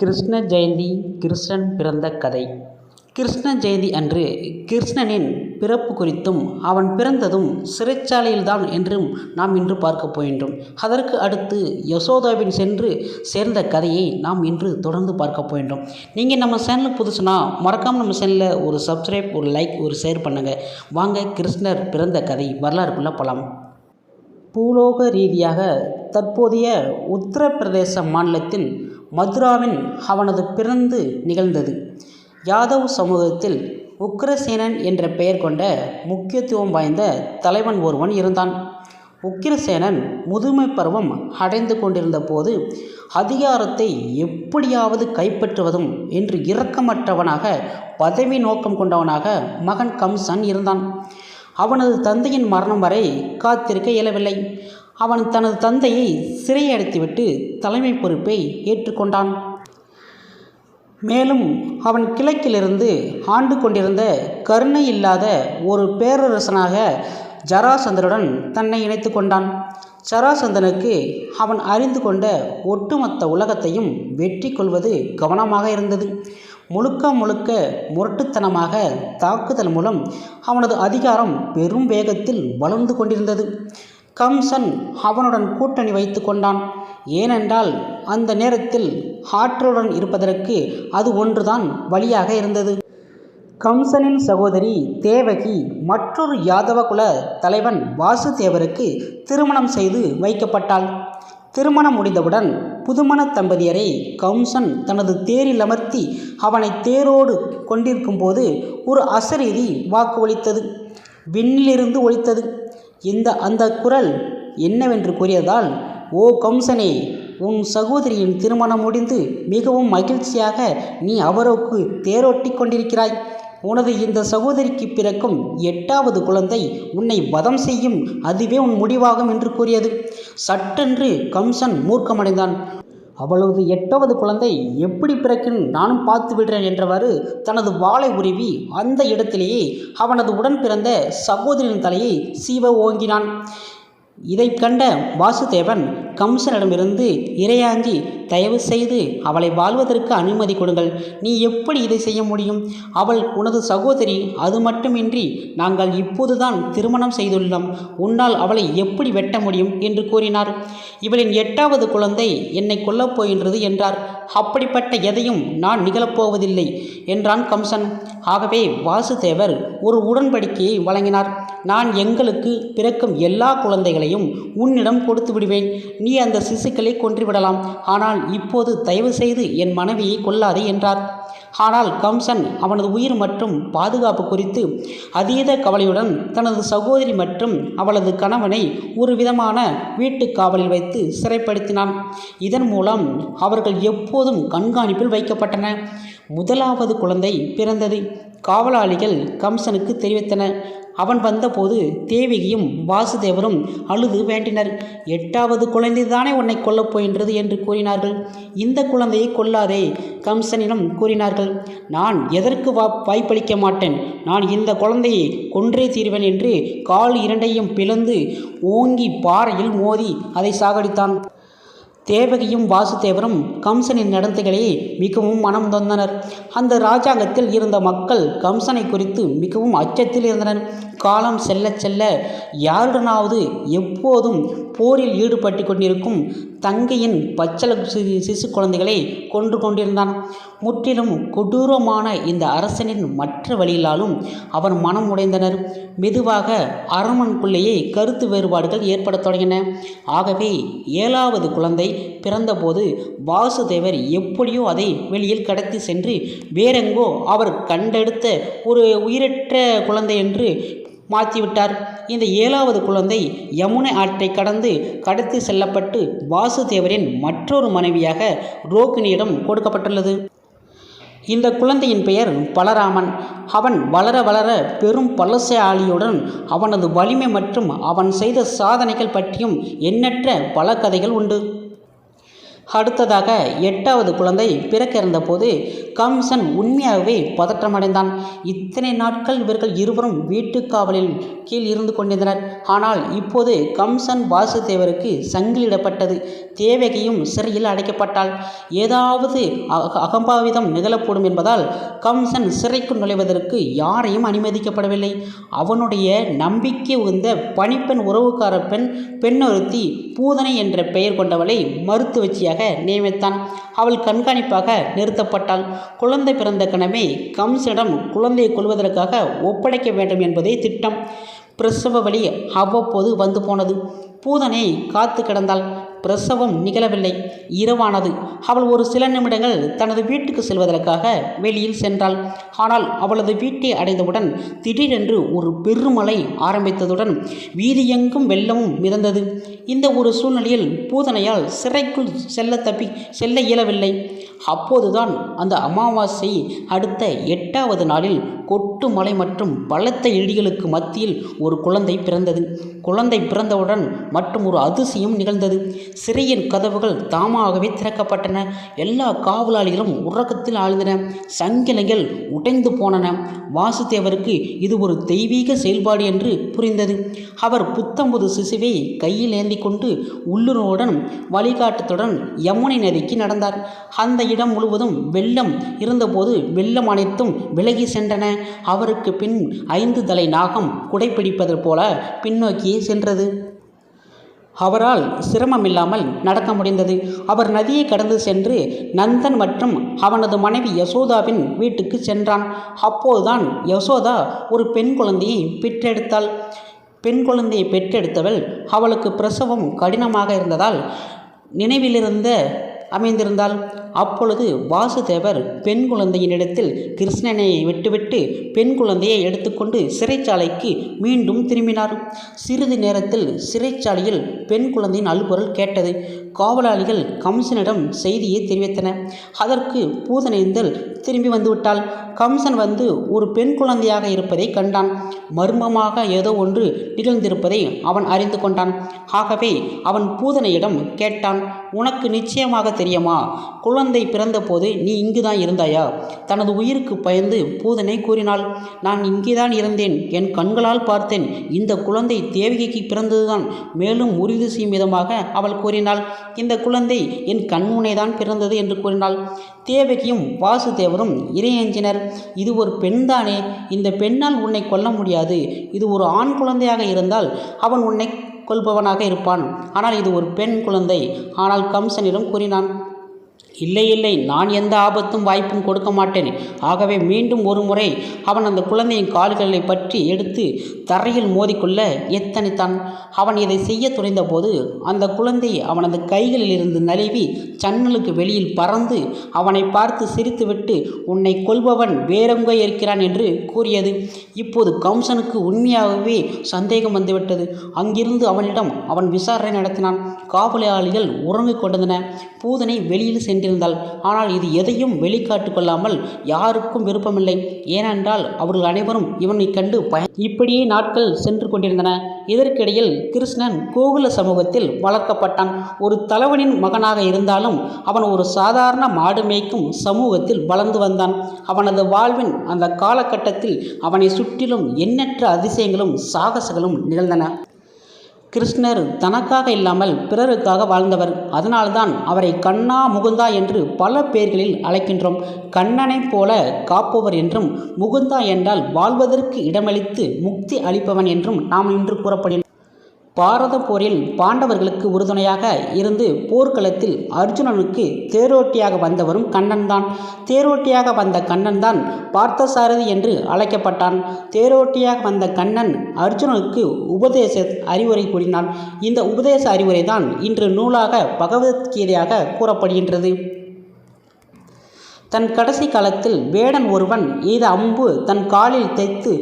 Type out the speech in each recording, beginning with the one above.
கிருஷ்ண ஜெயந்தி கிருஷ்ணன் பிறந்த கதை. கிருஷ்ண ஜெயந்தி அன்று கிருஷ்ணனின் பிறப்பு குறித்தும் அவன் பிறந்ததும் சிறைச்சாலையில்தான் என்றும் நாம் இன்று பார்க்கப் போகின்றோம். அதற்கு அடுத்து யசோதாவின் சென்று சேர்ந்த கதையை நாம் இன்று தொடர்ந்து பார்க்க போகின்றோம். நீங்கள் நம்ம சேனலுக்கு புதுசுனா மறக்காமல் நம்ம சேனலில் ஒரு சப்ஸ்கிரைப் ஒரு லைக் ஒரு ஷேர் பண்ணுங்கள் வாங்க கிருஷ்ணர் பிறந்த கதை வரலாறுக்குள்ளே போகலாம் பூலோக ரீதியாக தற்போதைய உத்தரப்பிரதேச மாநிலத்தில் மதுராவின் அவனது பிறந்து நிகழ்ந்தது. யாதவ் சமூகத்தில் உக்கிரசேனன் என்ற பெயர் கொண்ட முக்கியத்துவம் வாய்ந்த தலைவன் ஒருவன் இருந்தான். உக்கிரசேனன் முதுமை பருவம் அடைந்து கொண்டிருந்த போது அதிகாரத்தை எப்படியாவது கைப்பற்றுவதும் என்று இரக்கமற்றவனாக பதவி நோக்கம் கொண்டவனாக மகன் கம்சன் இருந்தான். அவனது தந்தையின் மரணம் வரை காத்திருக்க இயலவில்லை. அவன் தனது தந்தையை சிறையடைத்துவிட்டு தலைமை பொறுப்பை ஏற்றுக்கொண்டான். மேலும் அவன் கிழக்கிலிருந்து ஆண்டு கொண்டிருந்த கருணை இல்லாத ஒரு பேரரசனாக ஜராசந்தருடன் தன்னை இணைத்து கொண்டான். ஜராசந்தனுக்கு அவன் அறிந்து கொண்ட ஒட்டுமொத்த உலகத்தையும் வெற்றி கொள்வது கவனமாக இருந்தது. முழுக்க முழுக்க முரட்டுத்தனமாக தாக்குதல் மூலம் அவனது அதிகாரம் பெரும் வேகத்தில் வளர்ந்து கொண்டிருந்தது. கம்சன் அவனுடன் கூட்டணி வைத்து கொண்டான். ஏனென்றால் அந்த நேரத்தில் ஆற்றலுடன் இருப்பதற்கு அது ஒன்றுதான் வழியாக இருந்தது. கம்சனின் சகோதரி தேவகி மற்றொரு யாதவகுல தலைவன் வாசுதேவருக்கு திருமணம் செய்து வைக்கப்பட்டாள். திருமணம் முடிந்தவுடன் புதுமண தம்பதியரை கம்சன் தனது தேரில் அமர்த்தி அவனை தேரோடு கொண்டிருக்கும்போது ஒரு அசரீதி வாக்கு ஒலித்தது. விண்ணிலிருந்து ஒலித்தது. இந்த அந்த குரல் என்னவென்று கூறியதால் ஓ கம்சனே உன் சகோதரியின் திருமணம் முடிந்து மிகவும் மகிழ்ச்சியாக நீ அவருக்கு தேரோட்டி கொண்டிருக்கிறாய். உனது இந்த சகோதரிக்கு பிறக்கும் எட்டாவது குழந்தை உன்னை வதம் செய்யும் அதுவே உன் முடிவாகும் என்று கூறியது. சட்டென்று கம்சன் மூர்க்கமடைந்தான். அவளது எட்டாவது குழந்தை எப்படி பிறக்கும் நானும் பார்த்து விடுறேன் என்றவாறு தனது வாளை உருவி அந்த இடத்திலேயே அவனது உடன் பிறந்த சகோதரியின் தலையை சீவ ஓங்கினான். இதை கண்ட வாசுதேவன் கம்சனிடமிருந்து இறையாஞ்சி தயவு செய்து அவளை வாழ்வதற்கு அனுமதி கொடுங்கள். நீ எப்படி இதை செய்ய முடியும்? அவள் உனது சகோதரி. அது மட்டுமின்றி நாங்கள் இப்போதுதான் திருமணம் செய்துள்ளோம். உன்னால் அவளை எப்படி வெட்ட முடியும்? என்று கூறினார். இவளின் எட்டாவது குழந்தை என்னை கொல்லப் போகின்றது என்றார். அப்படிப்பட்ட எதையும் நான் நிகழப்போவதில்லை என்றான் கம்சன். ஆகவே வாசுதேவர் ஒரு உடன்படிக்கையை வழங்கினார். நான் எங்களுக்கு பிறக்கும் எல்லா குழந்தைகளையும் உன்னிடம் கொடுத்து விடுவேன். நீ அந்த சிசுக்களை கொன்றுவிடலாம். ஆனால் இப்போது தயவு செய்து என் மனைவியை கொல்லாதே என்றார். ஆனால் கம்சன் அவனது உயிர் மற்றும் பாதுகாப்பு குறித்து அதீத கவலையுடன் தனது சகோதரி மற்றும் அவளது கணவனை ஒரு விதமான வீட்டு காவலில் வைத்து சிறைப்படுத்தினான். இதன் மூலம் அவர்கள் எப்போதும் கண்காணிப்பில் வைக்கப்பட்டன. முதலாவது குழந்தை பிறந்தது. காவலாளிகள் கம்சனுக்கு தெரிவித்தன. அவன் வந்தபோது தேவிகியும் வாசுதேவரும் அழுது வேண்டினர். எட்டாவது குழந்தை தானே உன்னை கொல்லப் போகின்றது என்று கூறினார்கள். இந்த குழந்தையை கொல்லாதே கம்சனிடம் கூறினார்கள். நான் எதற்கு வா வாய்ப்பளிக்க மாட்டேன்? நான் இந்த குழந்தையை கொன்றே தீர்வேன் என்று கால் இரண்டையும் பிளந்து ஓங்கி பாறையில் மோதி அதை சாகடித்தான். தேவகியும் வாசுதேவரும் கம்சனின் நடத்தைகளை மிகவும் மனம் தந்தனர். அந்த ராஜாங்கத்தில் இருந்த மக்கள் கம்சனை குறித்து மிகவும் அச்சத்தில் இருந்தனர். காலம் செல்ல செல்ல யாருடனாவது எப்போதும் போரில் ஈடுபட்டு கொண்டிருக்கும் தங்கையின் பச்சள சிசு சிசு குழந்தைகளை கொன்று கொண்டிருந்தான். முற்றிலும் கொடூரமான இந்த அரசனின் மற்ற வழியிலாலும் அவர் மனம் உடைந்தனர். மெதுவாக அரண்மனுக்குள்ளேயே கருத்து வேறுபாடுகள் ஏற்படத் தொடங்கின. ஆகவே ஏழாவது குழந்தை பிறந்தபோது வாசுதேவர் எப்படியோ அதை வெளியில் கடத்தி சென்று வேறெங்கோ அவர் கண்டெடுத்த ஒரு உயிரற்ற குழந்தை என்று மாற்றிவிட்டார். இந்த ஏழாவது குழந்தை யமுனை ஆற்றை கடந்து கடத்தி செல்லப்பட்டு வாசுதேவரின் மற்றொரு மனைவியாக ரோகிணியிடம் கொடுக்கப்பட்டுள்ளது. இந்த குழந்தையின் பெயர் பலராமன். அவன் வளர வளர பெரும் பலசாலியுடன் அவனது வலிமை மற்றும் அவன் செய்த சாதனைகள் பற்றியும் எண்ணற்ற பல கதைகள் உண்டு. அடுத்ததாக எட்டாவது குழந்தை பிறக்க இருந்தபோது கம்சன் உண்மையாகவே பதற்றமடைந்தான். இத்தனை நாட்கள் இவர்கள் இருவரும் வீட்டுக் காவலில் கீழ் இருந்து கொண்டிருந்தனர். ஆனால் இப்போது கம்சன் வாசுதேவருக்கு சங்கிலிடப்பட்டது. தேவகியும் சிறையில் அடைக்கப்பட்டாள். ஏதாவது அக- அகம்பாவிதம் நிகழக்கூடும் என்பதால் கம்சன் சிறைக்குள் நுழைவதற்கு யாரையும் அனுமதிக்கப்படவில்லை. அவனுடைய நம்பிக்கை உந்த பணிப்பெண் உறவுக்கார பெண் பெண்ணொருத்தி பூதனை என்ற பெயர் கொண்டவளை மருத்துவச்சியாக நியமித்தான். அவள் கண்காணிப்பாக நிறுத்தப்பட்டாள். குழந்தை பிறந்த கணமே கம்சனிடம் குழந்தையை கொள்வதற்காக ஒப்படைக்க வேண்டும் என்பதே திட்டம். பிரசவ வழி அவ்வப்போது வந்து போனது. பூதனை காத்து கிடந்தாள். பிரசவம் நிகழவில்லை. இரவானது. அவள் ஒரு சில நிமிடங்கள் தனது வீட்டுக்கு செல்வதற்காக வெளியில் சென்றாள். ஆனால் அவளது வீட்டை அடைந்தவுடன் திடீரென்று ஒரு பெருமழை ஆரம்பித்ததுடன் வீதியெங்கும் வெள்ளமும் மிதந்தது. இந்த ஒரு சூழ்நிலையில் பூதனையால் சிறைக்குள் செல்ல தப்பி செல்ல இயலவில்லை. அப்போதுதான் அந்த அமாவாசை அடுத்த எட்டாவது நாளில் கொட்டு மலை மற்றும் பலத்த இடிகளுக்கு மத்தியில் ஒரு குழந்தை பிறந்தது. குழந்தை பிறந்தவுடன் மற்றும் ஒரு அதிசயம் நிகழ்ந்தது. சிறையின் கதவுகள் தாமாகவே திறக்கப்பட்டன. எல்லா காவலாளிகளும் உறக்கத்தில் ஆழ்ந்தன. சங்கிலிகள் உடைந்து போனன. வாசுதேவருக்கு இது ஒரு தெய்வீக செயல்பாடு என்று புரிந்தது. அவர் புத்தம்புது சிசுவை கையில் ஏந்தி கொண்டு உள்ளுணர்வுடன் வழிகாட்டத்துடன் யமுனை நதிக்கு நடந்தார். அந்த இடம் முழுவதும் வெள்ளம் இருந்தபோது வெள்ளம் அனைத்தும் விலகி சென்றன. அவருக்கு பின் ஐந்து தலை நாகம் குடைப்பிடிப்பது போல பின்னோக்கியே சென்றது. அவரால் சிரமமில்லாமல் நடக்க முடிந்தது. அவர் நதியை கடந்து சென்று நந்தன் மற்றும் அவனது மனைவி யசோதாவின் வீட்டுக்கு சென்றான். அப்போதுதான் யசோதா ஒரு பெண் குழந்தையை பெற்றெடுத்தாள். பெண் குழந்தையை பெற்றெடுத்தவள் அவளுக்கு பிரசவம் கடினமாக இருந்ததால் நினைவிலிருந்த அமைந்திருந்தாள். அப்பொழுது வாசுதேவர் பெண் குழந்தையினிடத்தில் கிருஷ்ணனை விட்டுவிட்டு பெண் குழந்தையை எடுத்துக்கொண்டு சிறைச்சாலைக்கு மீண்டும் திரும்பினார். சிறிது நேரத்தில் சிறைச்சாலையில் பெண் குழந்தையின் அழுகுரல் கேட்டது. காவலாளிகள் கம்சனிடம் செய்தியை தெரிவித்தனர். அதற்கு பூதனேந்தல் திரும்பி வந்துவிட்டாள். கம்சன் வந்து ஒரு பெண் குழந்தையாக இருப்பதை கண்டான். மர்மமாக ஏதோ ஒன்று நிகழ்ந்திருப்பதை அவன் அறிந்து கொண்டான். ஆகவே அவன் பூதனையிடம் கேட்டான். உனக்கு நிச்சயமாக தெரியுமா? குழந்தை குழந்தை பிறந்தபோது நீ இங்குதான் இருந்தாயா? தனது உயிருக்கு பயந்து பூதனை கூறினாள். நான் இங்கேதான் இருந்தேன். என் கண்களால் பார்த்தேன். இந்த குழந்தை தேவகிக்கு பிறந்ததுதான். மேலும் உறுதி செய்யும் விதமாக அவள் கூறினாள். இந்த குழந்தை என் கண்முனைதான் பிறந்தது என்று கூறினாள். தேவகியும் வாசுதேவரும் இறையஞ்சினர். இது ஒரு பெண்தானே? இந்த பெண்ணால் உன்னை கொல்ல முடியாது. இது ஒரு ஆண் குழந்தையாக இருந்தால் அவன் உன்னை கொள்பவனாக இருப்பான். ஆனால் இது ஒரு பெண் குழந்தை. ஆனால் கம்சனிடம் கூறினான். இல்லை இல்லை நான் எந்த ஆபத்தும் வாய்ப்பும் கொடுக்க மாட்டேன். ஆகவே மீண்டும் ஒரு முறை அவன் அந்த குழந்தையின் கால்களை பற்றி எடுத்து தரையில் மோதிக்கொள்ள எத்தனைத்தான். அவன் இதை செய்ய துணிந்தபோது அந்த குழந்தை அவனது கைகளில் இருந்து நழுவி ஜன்னலுக்கு வெளியில் பறந்து அவனை பார்த்து சிரித்துவிட்டு உன்னை கொல்பவன் வேறெங்கோ இருக்கிறான் என்று கூறியது. இப்போது கம்சனுக்கு உண்மையாகவே சந்தேகம் வந்துவிட்டது. அங்கிருந்து அவனிடம் அவன் விசாரணை நடத்தினான். காவலாளிகள் உறங்கிக் கொண்டிருந்தன பூதனை வெளியில் சென்று சென்றிருந்தாள் ஆனால் இது எதையும் வெளிக்காட்டு கொள்ளாமல் யாருக்கும் விருப்பமில்லை. ஏனென்றால் அவர்கள் அனைவரும் இவனை கண்டு பய இப்படியே நாட்கள் சென்று கொண்டிருந்தன. இதற்கிடையில் கிருஷ்ணன் கோகுல சமூகத்தில் வளர்க்கப்பட்டான். ஒரு தலைவனின் மகனாக இருந்தாலும் அவன் ஒரு சாதாரண மாடு மேய்க்கும் சமூகத்தில் வளர்ந்து வந்தான். அவனது வாழ்வின் அந்த காலகட்டத்தில் அவனை சுற்றிலும் எண்ணற்ற அதிசயங்களும் சாகசங்களும் நிகழ்ந்தன. கிருஷ்ணர் தனக்காக இல்லாமல் பிறருக்காக வாழ்ந்தவர். அதனால்தான் அவரை கண்ணா முகுந்தா என்று பல பெயர்களில் அழைக்கின்றோம். கண்ணனைப் போல காப்பவர் என்றும் முகுந்தா என்றால் வாழ்வதற்கு இடமளித்து முக்தி அளிப்பவன் என்றும் நாம் இன்று கூறப்படுகிறோம் பாரத போரில் பாண்டவர்களுக்கு உறுதுணையாக இருந்து போர்க்களத்தில் அர்ஜுனனுக்கு தேரோட்டியாக வந்தவரும் கண்ணன்தான். தேரோட்டியாக வந்த கண்ணன்தான் பார்த்தசாரதி என்று அழைக்கப்பட்டான். தேரோட்டியாக வந்த கண்ணன் அர்ஜுனனுக்கு உபதேச அறிவுரை கூறினான். இந்த உபதேச அறிவுரை தான் இன்று நூலாக பகவத்கீதையாக கூறப்படுகின்றது. தன் கடைசி காலத்தில் வேடன் ஒருவன் இது அம்பு தன் காலில் தைத்து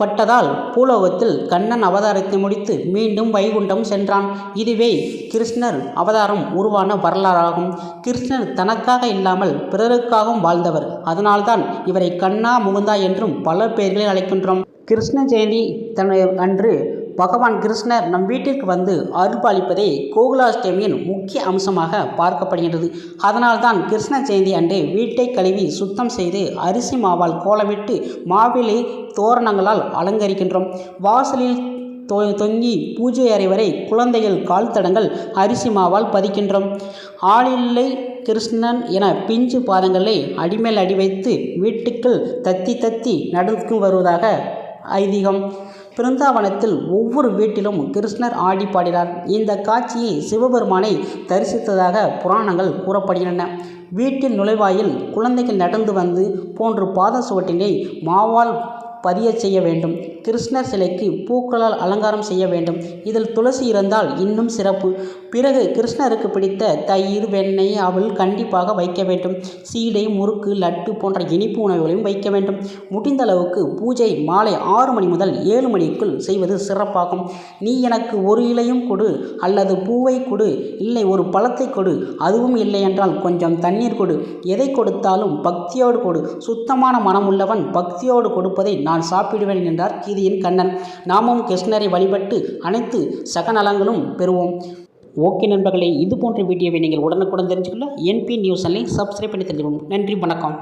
பட்டதால் பூலோகத்தில் கண்ணன் அவதாரத்தை முடித்து மீண்டும் வைகுண்டம் சென்றான். இதுவே கிருஷ்ணர் அவதாரம் உருவான வரலாறாகும். கிருஷ்ணர் தனக்காக இல்லாமல் பிறருக்காகவும் வாழ்ந்தவர். அதனால்தான் இவரை கண்ணா முகுந்தா என்றும் பல பெயர்களில் அழைக்கின்றோம். கிருஷ்ண ஜெயந்தி தன் அன்று பகவான் கிருஷ்ணர் நம் வீட்டிற்கு வந்து அருள்பாலிப்பதே கோகுலாஷ்டமியின் முக்கிய அம்சமாக பார்க்கப்படுகிறது அதனால்தான் கிருஷ்ண ஜெயந்தி அன்று வீட்டை கழுவி சுத்தம் செய்து அரிசி மாவால் கோலமிட்டு மாவிலை தோரணங்களால் அலங்கரிக்கின்றோம். வாசலில் தொ தொங்கி பூஜை அறை வரை குழந்தைகள் கால் தடங்கள் அரிசி மாவால் பதிக்கின்றோம். ஆளில்லை கிருஷ்ணன் என பிஞ்சு பாதங்களை அடிமேல் அடி வைத்து வீட்டுக்குள் தத்தி தத்தி நடக்கும் வருவதாக ஐதீகம். பிருந்தாவனத்தில் ஒவ்வொரு வீட்டிலும் கிருஷ்ணர் ஆடி பாடினார். இந்த காட்சியை சிவபெருமானை தரிசித்ததாக புராணங்கள் கூறப்படுகின்றன. வீட்டின் நுழைவாயில் குழந்தைகள் நடந்து வந்து போன்று பாத சுவட்டினை மாவால் பதியச் செய்ய வேண்டும். கிருஷ்ணர் சிலைக்கு பூக்களால் அலங்காரம் செய்ய வேண்டும். இதில் துளசி இருந்தால் இன்னும் சிறப்பு. பிறகு கிருஷ்ணருக்கு பிடித்த தயிர் வெண்ணெய் அவள் கண்டிப்பாக வைக்க வேண்டும். சீடை முறுக்கு லட்டு போன்ற இனிப்பு உணவுகளையும் வைக்க வேண்டும். முடிந்த அளவுக்கு பூஜை மாலை ஆறு மணி முதல் ஏழு மணிக்குள் செய்வது சிறப்பாகும். நீ எனக்கு ஒரு இலையும் கொடு அல்லது பூவை கொடு. இல்லை ஒரு பழத்தை கொடு. அதுவும் இல்லை என்றால் கொஞ்சம் தண்ணீர் கொடு. எதை கொடுத்தாலும் பக்தியோடு கொடு. சுத்தமான மனமுள்ளவன் பக்தியோடு கொடுப்பதை நான் சாப்பிடுவேன் என்றார் கீதியின் கண்ணன். நாமும் கிருஷ்ணரை வழிபட்டு அனைத்து சகநலங்களும் பெறுவோம். ஓகே நண்பர்களே இது போன்ற வீடியோவை நீங்கள் உடனுக்குடன் தெரிஞ்சுக்கொள்ள என்பி நியூஸ் சேனலை சப்ஸ்கிரைப் பண்ணி தெரிஞ்சுக்கணும் நன்றி வணக்கம்.